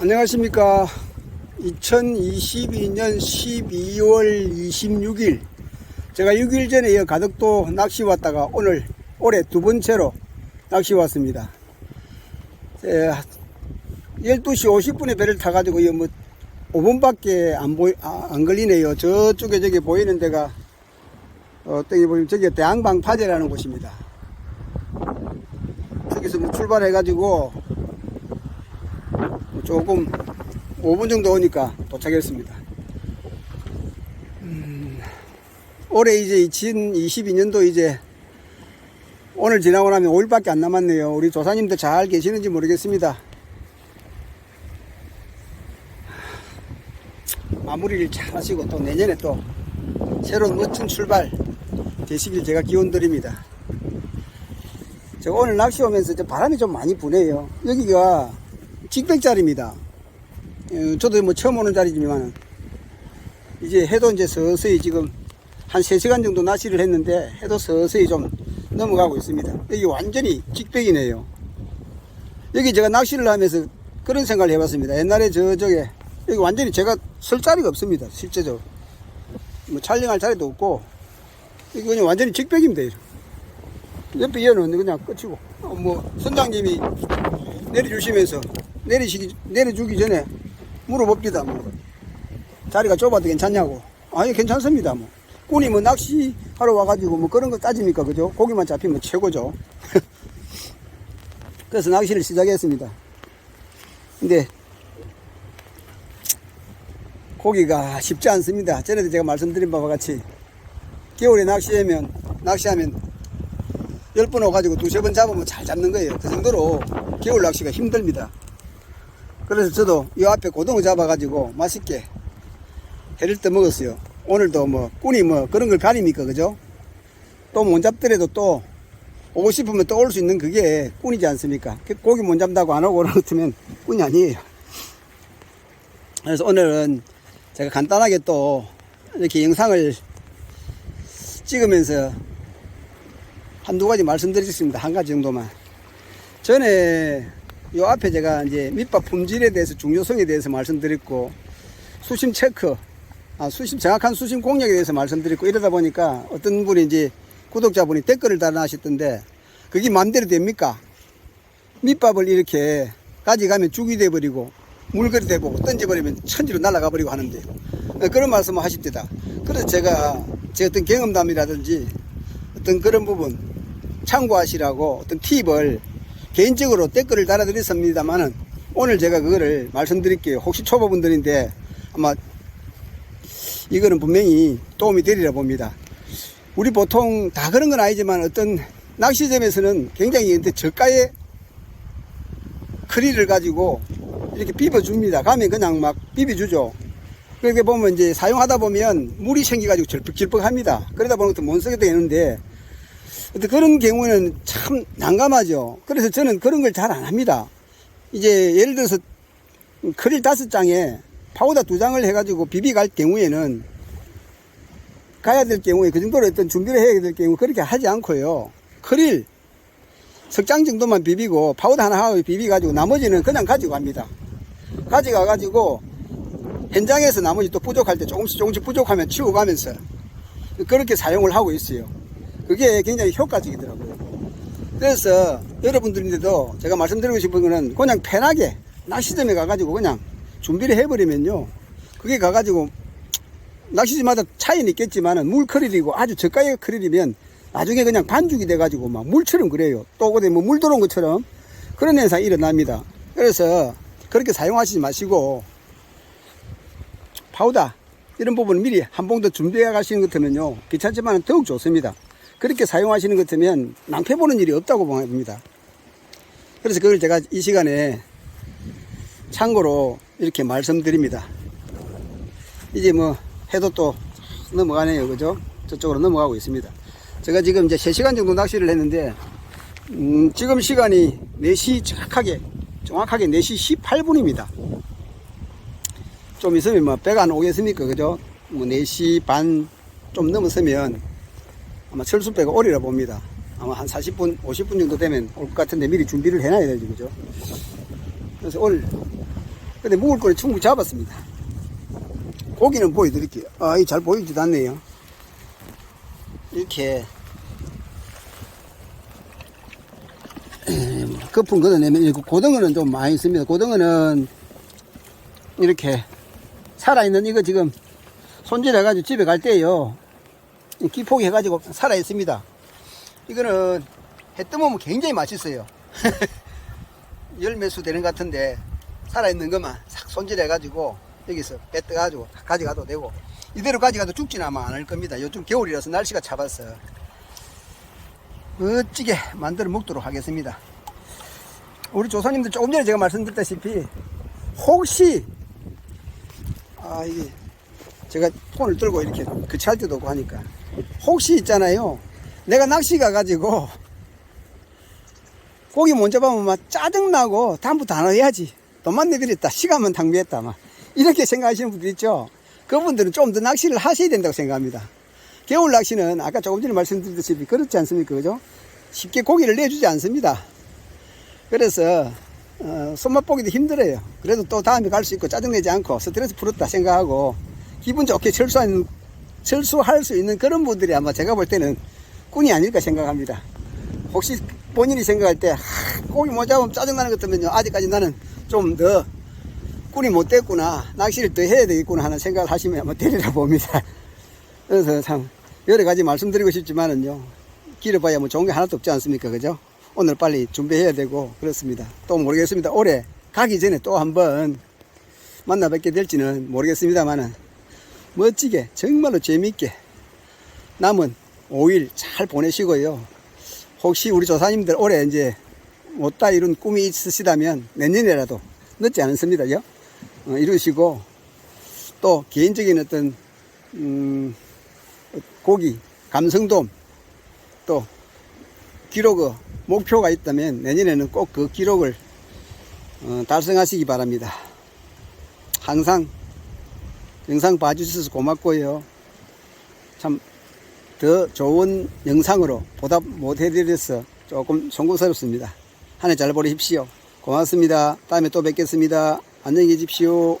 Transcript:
안녕하십니까. 2022년 12월 26일. 제가 6일 전에 이 가덕도 낚시 왔다가 오늘 올해 두 번째로 낚시 왔습니다. 에, 12시 50분에 배를 타가지고 이뭐 5분밖에 안 보이, 아, 안 걸리네요. 저쪽에 저기 보이는 데가 어, 저기 보면 저기 대항방 파제라는 곳입니다. 저기서 뭐 출발해가지고 뭐 조금 5분 정도 오니까 도착했습니다. 음, 올해 이제 2022년도 이제 오늘 지나고 나면 5일밖에 안 남았네요. 우리 조사님들 잘 계시는지 모르겠습니다. 마무리를 잘 하시고 또 내년에 또 새로운 멋진 출발 되시길 제가 기원 드립니다. 저 오늘 낚시 오면서 저 바람이 좀 많이 부네요. 여기가 직백자리입니다. 어, 저도 뭐 처음 오는 자리지만 이제 해도 이제 서서히 지금 한 3시간 정도 낚시를 했는데 해도 서서히 좀 넘어가고 있습니다. 여기 완전히 직백이네요. 여기 제가 낚시를 하면서 그런 생각을 해봤습니다. 옛날에 저쪽에 여기 완전히 제가 설 자리가 없습니다. 실제적으로. 뭐 촬영할 자리도 없고 여기 그냥 완전히 직백입니다. 옆에 이어는 그냥 끝이고 어, 뭐 선장님이 내려주시면서 내리시기 내려주기 전에 물어봅니다. 뭐 자리가 좁아도 괜찮냐고. 아니 괜찮습니다. 뭐 꾼이 뭐 낚시하러 와가지고 뭐 그런 거 따집니까 그죠? 고기만 잡히면 최고죠. 그래서 낚시를 시작했습니다. 근데 고기가 쉽지 않습니다. 전에도 제가 말씀드린 바와 같이 겨울에 낚시하면 낚시하면 10번 오가지고 두세 번 잡으면 잘 잡는 거예요. 그 정도로 겨울 낚시가 힘듭니다. 그래서 저도 이 앞에 고등어 잡아가지고 맛있게 해를 떠 먹었어요. 오늘도 뭐 꾼이 뭐 그런 걸 가립니까 그죠? 또 못 잡더라도 또 오고 싶으면 또 올 수 있는 그게 꾼이지 않습니까? 그 고기 못 잡는다고 안 오고 그러면 꾼이 아니에요. 그래서 오늘은 제가 간단하게 또 이렇게 영상을 찍으면서 한두 가지 말씀드리겠습니다. 한 가지 정도만. 전에 요 앞에 제가 이제 밑밥 품질에 대해서 중요성에 대해서 말씀드렸고 수심 체크, 아, 수심 정확한 수심 공략에 대해서 말씀드렸고 이러다 보니까 어떤 분이 이제 구독자분이 댓글을 달아하셨던데 그게 마음대로 됩니까? 밑밥을 이렇게 가져가면 죽이 돼버리고 물거리 돼보고 던져버리면 천지로 날아가 버리고 하는데 그런 말씀을 하십니다. 그래서 제가 제 어떤 경험담이라든지 어떤 그런 부분 참고하시라고 어떤 팁을 개인적으로 댓글을 달아드렸습니다만은 오늘 제가 그거를 말씀드릴게요. 혹시 초보분들인데 아마 이거는 분명히 도움이 되리라 봅니다. 우리 보통 다 그런 건 아니지만 어떤 낚시점에서는 굉장히 근데 저가의 크리를 가지고 이렇게 비벼줍니다. 가면 그냥 막 비벼주죠. 그렇게 보면 이제 사용하다 보면 물이 생겨가지고 절뻑절뻑합니다. 그러다 보니까 못 쓰게 되는데 근데 그런 경우에는 참 난감하죠. 그래서 저는 그런 걸 잘 안 합니다. 이제 예를 들어서 크릴 다섯 장에 파우더 두 장을 해가지고 비비갈 경우에는 가야 될 경우에 그 정도로 어떤 준비를 해야 될 경우 그렇게 하지 않고요. 크릴 석장 정도만 비비고 파우더 하나 하고 비비가지고 나머지는 그냥 가지고 갑니다. 가져가 가지고 현장에서 나머지 또 부족할 때 조금씩 조금씩 부족하면 치워가면서 그렇게 사용을 하고 있어요. 그게 굉장히 효과적이더라고요. 그래서 여러분들인데도 제가 말씀드리고 싶은 거는 그냥 편하게 낚시점에 가가지고 그냥 준비를 해버리면요. 그게 가가지고 낚시지마다 차이는 있겠지만은 물 크릴이고 아주 저가의 크릴이면 나중에 그냥 반죽이 돼가지고 막 물처럼 그래요. 또 어디 뭐 물 들어온 것처럼 그런 현상이 일어납니다. 그래서 그렇게 사용하시지 마시고 파우더 이런 부분은 미리 한 봉 더 준비해 가시는 것 같으면요. 귀찮지만 더욱 좋습니다. 그렇게 사용하시는 것 같으면 낭패 보는 일이 없다고 봅니다. 그래서 그걸 제가 이 시간에 참고로 이렇게 말씀드립니다. 이제 뭐 해도 또 넘어가네요. 그죠? 저쪽으로 넘어가고 있습니다. 제가 지금 이제 3시간 정도 낚시를 했는데, 음, 지금 시간이 4시 정확하게, 정확하게 4시 18분입니다. 좀 있으면 뭐 배가 안 오겠습니까? 그죠? 뭐 4시 반 좀 넘었으면 아마 철수배가 오리라 봅니다. 아마 한 40분, 50분 정도 되면 올 것 같은데 미리 준비를 해놔야 되죠. 그죠? 그래서 오늘 근데 묵을 거는 충분히 잡았습니다. 고기는 보여드릴게요. 아, 이 잘 보이지도 않네요. 이렇게 거품 걷어내면 고등어는 좀 많이 있습니다. 고등어는 이렇게 살아있는 이거 지금 손질해가지고 집에 갈 때요. 기포기 해가지고 살아 있습니다. 이거는 해 뜨면 굉장히 맛있어요. 열매수 되는 것 같은데 살아있는 것만 싹 손질해가지고 여기서 빼뜨가지고 가져가도 되고 이대로 가져가도 죽지는 아마 않을 겁니다. 요즘 겨울이라서 날씨가 차봤어. 멋지게 만들어 먹도록 하겠습니다. 우리 조사님들 조금 전에 제가 말씀드렸다시피 혹시 아 이게 제가 폰을 들고 이렇게 그치할 때도 없고 하니까 혹시 있잖아요. 내가 낚시 가가지고 고기 못 잡으면 막 짜증나고 다음부터 안 해야지. 돈만 내드렸다. 시간만 낭비했다 막. 이렇게 생각하시는 분들 있죠? 그분들은 좀 더 낚시를 하셔야 된다고 생각합니다. 겨울 낚시는 아까 조금 전에 말씀드렸듯이 그렇지 않습니까? 그죠? 쉽게 고기를 내주지 않습니다. 그래서 어, 손맛 보기도 힘들어요. 그래도 또 다음에 갈 수 있고 짜증내지 않고 스트레스 풀었다 생각하고 기분 좋게 철수하는 철수할 수 있는 그런 분들이 아마 제가 볼 때는 꾼이 아닐까 생각합니다. 혹시 본인이 생각할 때 하, 고기 못 잡으면 짜증나는 것 같으면요 아직까지 나는 좀 더 꾼이 못 됐구나 낚시를 더 해야 되겠구나 하는 생각을 하시면 아마 되리라 봅니다. 그래서 참 여러 가지 말씀드리고 싶지만은요 길어봐야 뭐 좋은 게 하나도 없지 않습니까 그죠? 오늘 빨리 준비해야 되고 그렇습니다. 또 모르겠습니다. 올해 가기 전에 또 한번 만나 뵙게 될지는 모르겠습니다만은 멋지게 정말로 재미있게 남은 5일 잘 보내시고요. 혹시 우리 조사님들 올해 이제 못다 이룬 꿈이 있으시다면 내년에라도 늦지 않습니다. 요 어, 이루시고 또 개인적인 어떤 음, 고기 감성돔 또 기록 목표가 있다면 내년에는 꼭 그 기록을 어, 달성하시기 바랍니다. 항상 영상 봐주셔서 고맙고요. 참 더 좋은 영상으로 보답 못 해드려서 조금 송구스럽습니다. 한 해 잘 보내십시오. 고맙습니다. 다음에 또 뵙겠습니다. 안녕히 계십시오.